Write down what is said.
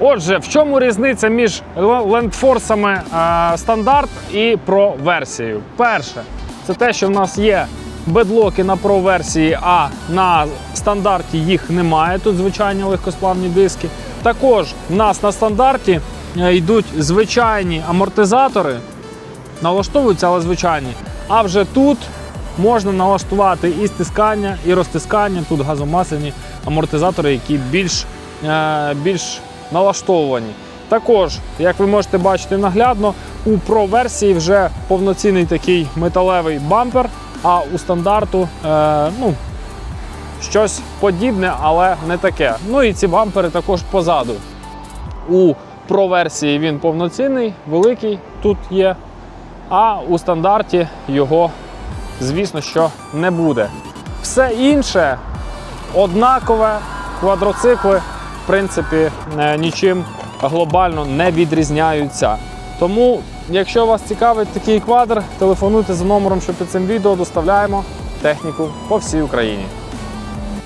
Отже, в чому різниця між лендфорсами е, стандарт і Pro версією? Перше, це те, що в нас є бедлоки на Pro версії, а на стандарті їх немає. Тут звичайні легкосплавні диски. Також в нас на стандарті е, йдуть звичайні амортизатори, налаштовуються, але звичайні. А вже тут можна налаштувати і стискання, і розтискання. Тут газомасляні амортизатори, які більш, е, більш налаштовані. Також, як ви можете бачити наглядно, у Pro версії вже повноцінний такий металевий бампер, а у стандарту е, ну, щось подібне, але не таке. Ну і ці бампери також позаду. У Pro версії він повноцінний, великий тут є. А у стандарті його, звісно, що не буде. Все інше однакове, квадроцикли, принципі, е, нічим глобально не відрізняються. Тому, якщо вас цікавить такий квадр, телефонуйте за номером, що під цим відео доставляємо техніку по всій Україні.